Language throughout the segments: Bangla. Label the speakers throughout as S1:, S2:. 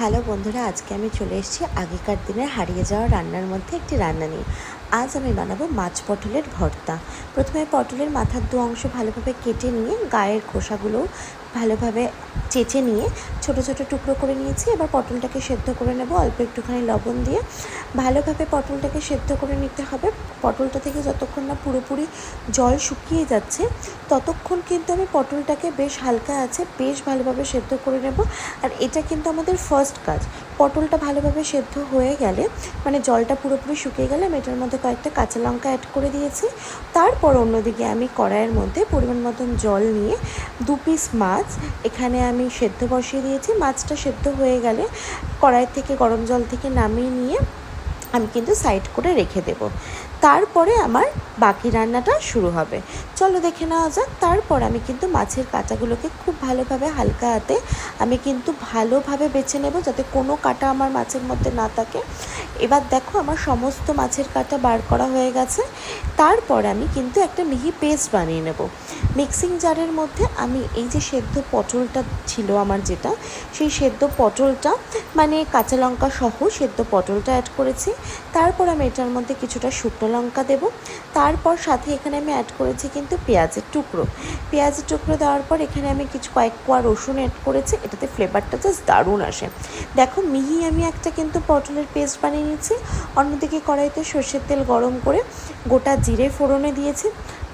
S1: হ্যালো বন্ধুরা, আজকে আমি চলে এসেছি আগেকার দিনে হারিয়ে যাওয়া রান্নার মধ্যে একটি রান্না নিয়ে। আজ আমি বানাবো মাছ পটলের ভর্তা। প্রথমে পটলের মাথার দু অংশ ভালোভাবে কেটে নিয়ে গায়ের খোসাগুলো ভালোভাবে চেঁচে নিয়ে ছোট ছোট টুকরো করে নিয়েছি। এবার পটলটাকে সেদ্ধ করে নেব, অল্প একটুখানি লবণ দিয়ে। ভালোভাবে পটলটাকে সেদ্ধ করে নিতে হবে। পটলটা থেকে যতক্ষণ না পুরোপুরি জল শুকিয়ে যাচ্ছে, ততক্ষণ কিন্তু আমি পটলটাকে বেশ হালকা আছে, বেশ ভালোভাবে সেদ্ধ করে নেব। আর এটা কিন্তু আমাদের ফার্স্ট কাজ। পটলটা ভালোভাবে সেদ্ধ হয়ে গেলে মানে জলটা পুরোপুরি শুকিয়ে গেলে আমি এটার মধ্যে কয়েকটা কাঁচা লঙ্কা অ্যাড করে দিয়েছি। তারপর অন্যদিকে আমি কড়াইয়ের মধ্যে পরিমাণ মতন জল নিয়ে দু পিস মাছ এখানে আমি সেদ্ধ বসিয়ে দিয়েছি। মাছটা সেদ্ধ হয়ে গেলে কড়াই থেকে গরম জল থেকে নামিয়ে নিয়ে আমি কিন্তু সাইড করে রেখে দেব। তারপরে আমার বাকি রান্নাটা শুরু হবে। চলো দেখে নেওয়া যাক। তারপর আমি কিন্তু মাছের কাঁটাগুলোকে খুব ভালোভাবে হালকা হাতে আমি কিন্তু ভালোভাবে বেছে নেব যাতে কোনো কাটা আমার মাছের মধ্যে না থাকে। এবার দেখো আমার সমস্ত মাছের কাঁটা বার করা হয়ে গেছে। তারপর আমি কিন্তু একটা মিহি পেস্ট বানিয়ে নেব। মিক্সিং জারের মধ্যে আমি এই যে সেদ্ধ পটলটা ছিল আমার যেটা, সেই সেদ্ধ পটলটা মানে কাঁচা লঙ্কা সহ সেদ্ধ পটলটা অ্যাড করেছি। তারপর আমি এটার মধ্যে কিছুটা শুকনো লঙ্কা দেব। তারপর সাথে এখানে আমি অ্যাড করেছি কিন্তু পেঁয়াজের টুকরো। পেঁয়াজের টুকরো দেওয়ার পর এখানে আমি কিছু কয়েক কোয়া রসুন অ্যাড করেছি, এটাতে ফ্লেভারটা জাস্ট দারুণ আসে। দেখো মিহি আমি একটা কিন্তু পটলের পেস্ট বানিয়ে নিয়েছি, অন্যদিকে কড়াইতে সর্ষের তেল গরম করে গোটা জিরে ফোড়নে দিয়েছি।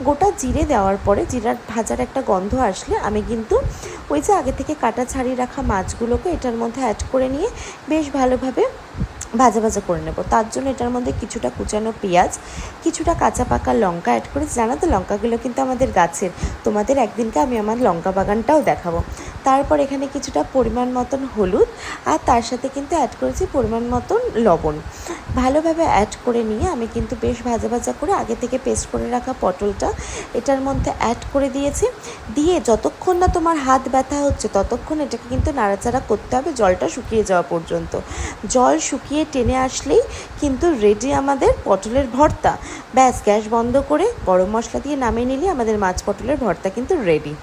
S1: গোটা জিরে দেওয়ার পরে জিরার ভাজার একটা গন্ধ আসলে আমি কিন্তু ওই যে আগে থেকে কাটা ছাড়িয়ে রাখা মাছগুলোকে এটার মধ্যে অ্যাড করে নিয়ে বেশ ভালোভাবে ভাজা ভাজা করে নেব। তার জন্য এটার মধ্যে কিছুটা কুচানো পেঁয়াজ, কিছুটা কাঁচা পাকা লঙ্কা অ্যাড করেছি। জানা তো, লঙ্কাগুলো কিন্তু আমাদের গাছের। তোমাদের একদিনকে আমি আমার লঙ্কা বাগানটাও দেখাবো। তারপর এখানে কিছুটা পরিমাণ মতন হলুদ আর তার সাথে কিন্তু অ্যাড করেছি পরিমাণ মতন লবণ। ভালোভাবে অ্যাড করে নিয়ে আমি কিন্তু বেশ ভাজা ভাজা করে আগে থেকে পেস্ট করে রাখা পটলটা এটার মধ্যে অ্যাড করে দিয়েছি। দিয়ে যতক্ষণ না তোমার হাত ব্যথা হচ্ছে ততক্ষণ এটাকে কিন্তু নাড়াচাড়া করতে হবে, জলটা শুকিয়ে যাওয়া পর্যন্ত। জল শুকিয়ে টেনে আসলেই কিন্তু রেডি আমাদের পটলের ভর্তা। ব্যাস, গ্যাস বন্ধ করে গরম মশলা দিয়ে নামিয়ে নিলে আমাদের মাছ পটলের ভর্তা কিন্তু রেডি